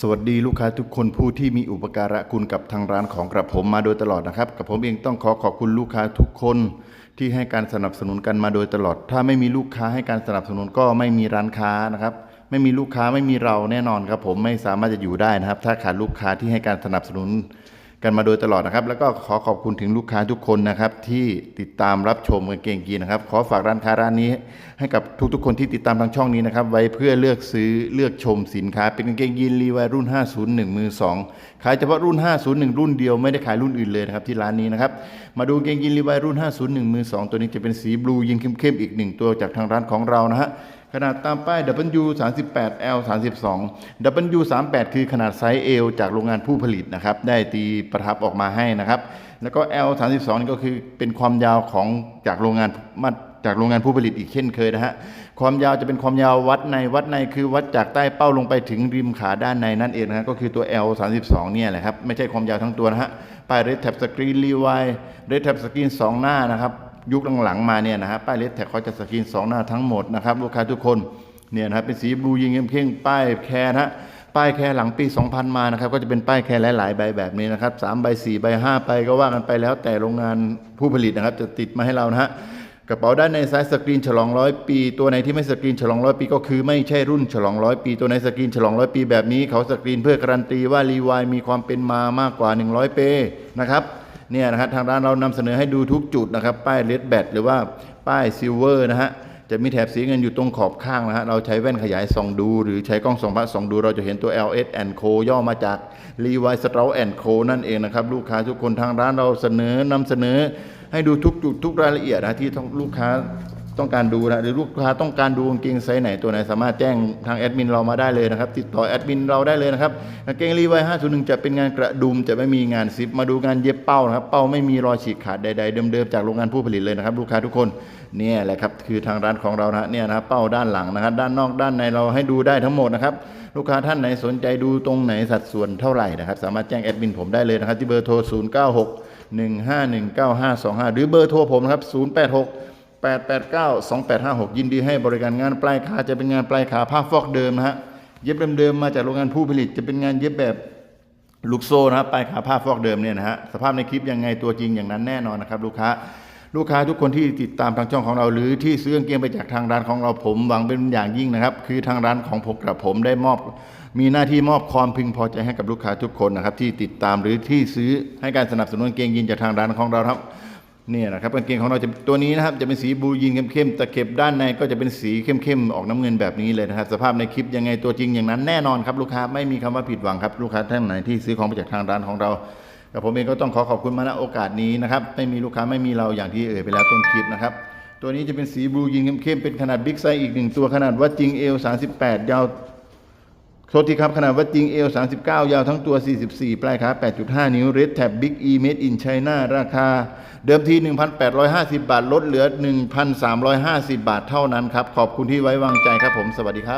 สวัสดีลูกค้าทุกคนผู้ที่มีอุปการะคุณกับทางร้านของกระผมมาโดยตลอดนะครับกับผมเองต้องขอขอบคุณลูกค้าทุกคนที่ให้การสนับสนุนกันมาโดยตลอด ถ้าไม่มีลูกค้าให้การสนับสนุนก็ไม่มีร้านค้านะครับ ไม่มีลูกค้าไม่มีเราแน่นอนครับผมไม่สามารถจะอยู่ได้นะครับ ถ้าขาดลูกค้าที่ให้การสนับสนุน กันมาโดยตลอดนะครับ แล้วก็ขอขอบคุณถึงลูกค้าทุกคนนะครับ ที่ติดตามรับชมกางเกงยีนนะครับ ขอฝากร้านค้าร้านนี้ ให้กับทุกๆ คนที่ติดตามทางช่องนี้นะครับ ไว้เพื่อเลือกซื้อเลือกชมสินค้า เป็นกางเกงยีนรีวายรุ่น 501 มือ 2 ขายเฉพาะรุ่น 501 รุ่นเดียวไม่ได้ขายรุ่นอื่นเลยนะครับที่ร้านนี้นะครับ มาดูกางเกงยีนรีวายรุ่น 501 มือ 2 ตัวนี้จะเป็นสีบลูยีนเข้มๆอีกหนึ่งตัวจากทางร้านของเรานะฮะ ขนาดตามป้าย W 38 L 32 W 38 คือขนาดไซส์ L จากโรงงานผู้ผลิตนะครับ ได้ตีประทับออกมาให้นะครับ แล้วก็ L 32ก็คือเป็นความยาวของจากโรงงานมาจากโรงงานผู้ผลิตอีกเช่นเคยนะฮะ ความยาวจะเป็นความยาววัดในวัดในคือวัดจากใต้เป้าลงไปถึงริมขาด้านในนั่นเองนะะก็คือตัว L 32เนี่ยแหละครับ ไม่ใช่ความยาวทั้งตัวนะฮะป้าย Red Tab Screen Levi Red Tab Screen สองหน้านะครับ ยุคหลังๆมาเนี่ยนะฮะป้ายเลสแท็กเขาจะสกรีนสองหน้าทั้งหมดนะครับลูกค้าทุกคนเนี่ยนะครับเป็นสีบลูยิงเข้มๆป้ายแคร์นะฮะป้ายแคร์หลังปี 2000 มานะครับก็จะเป็นป้ายแคร์หลายๆใบแบบนี้นะครับสามใบสี่ใบห้าใบก็ว่ากันไปแล้วแต่โรงงานผู้ผลิตนะครับจะติดมาให้เรานะฮะกระเป๋าด้านในซ้ายสกรีนฉลองร้อยปีตัวไหนที่ไม่สกรีนฉลองร้อยปีก็คือไม่ใช่รุ่นฉลองร้อยปีตัวไหนสกรีนฉลองร้อยปีแบบนี้เขาสกรีนเพื่อการันตีว่ารีวายมีความเป็นมามากกว่า 100 ปีนะครับ เนี่ยนะครับทางร้านเรานำเสนอให้ดูทุกจุดนะครับป้ายเลดแบตหรือว่าป้ายซิลเวอร์นะฮะจะมีแถบสีเงินอยู่ตรงขอบข้างนะฮะ เราใช้แว่นขยายส่องดู หรือใช้กล้องส่องพระส่องดู เราจะเห็นตัว LS Co ย่อมาจาก Levi Strauss Co นั่นเองนะครับ ลูกค้าทุกคนทางร้านเราเสนอนำเสนอให้ดูทุกจุดทุกรายละเอียดนะที่ลูกค้า ต้องการดูนะหรือลูกค้าต้องการดูกางเกงไซส์ไหนตัวไหนสามารถแจ้งทางแอดมินเรามาได้เลยนะครับ ติดต่อแอดมินเราได้เลยนะครับกางเกงรีไว501จะเป็นงานกระดุมจะไม่มีงานซิป มาดูงานเย็บเป้านะครับ เป้าไม่มีรอยฉีกขาดใดๆเดิมๆจากโรงงานผู้ผลิตเลยนะครับลูกค้าทุกคนเนี่ยแหละครับคือทางร้านของเรานะเนี่ยนะเป้าด้านหลังนะครับ ด้านนอกด้านในเราให้ดูได้ทั้งหมดนะครับลูกค้าท่านไหนสนใจดูตรงไหนสัดส่วนเท่าไหร่นะครับ สามารถแจ้งแอดมินผมได้เลยนะครับที่เบอร์โทร 096 1519525 หรือเบอร์โทรผมนะครับ086 889 2856 ยินดีให้บริการงานปลายขาจะเป็นงานปลายขาผ้าฟอกเดิมนะฮะเย็บเดิมๆมาจากโรงงานผู้ผลิตจะเป็นงานเย็บแบบลูกโซ่นะครับปลายขาผ้าฟอกเดิมเนี่ยนะฮะสภาพในคลิปยังไงตัวจริงอย่างนั้นแน่นอนนะครับลูกค้าลูกค้าทุกคนที่ติดตามทางช่องของเราหรือที่ซื้อกางเกงไปจากทางร้านของเราผมหวังเป็นอย่างยิ่งนะครับ คือทางร้านของผมกับผมได้มอบ มีหน้าที่มอบความพึงพอใจให้กับลูกค้าทุกคนนะครับที่ติดตามหรือที่ซื้อให้การสนับสนุนกางเกงยีนจากทางร้านของเราครับ เนี่ยนะครับกางเกงของเราจะตัวนี้นะครับจะเป็นสีบลูยีนเข้มๆตะเข็บด้านในก็จะเป็นสีเข้มๆออกน้ำเงินแบบนี้เลยนะครับสภาพในคลิปยังไงตัวจริงอย่างนั้นแน่นอนครับลูกค้าไม่มีคำว่าผิดหวังครับลูกค้าท่านไหนที่ซื้อของมาจากทางร้านของเรากับผมเองก็ต้องขอขอบคุณมาณโอกาสนี้นะครับไม่มีลูกค้าไม่มีเราอย่างที่เอ่ยไปแล้วต้นคลิปนะครับตัวนี้จะเป็นสีบลูยีนเข้มๆเป็นขนาดบิ๊กไซส์อีกหนึ่งตัวขนาดวัดจริงเอล38 ยาว โทษทีครับ ขนาดวัดจริงเอล39 ยาวทั้งตัว 44 ปลายขา 8.5 นิ้ว Red Tab Big E Made in China ราคา เดิมที 1,850 บาท ลดเหลือ 1,350 บาทเท่านั้นครับ ขอบคุณที่ไว้วางใจครับผม สวัสดีครับ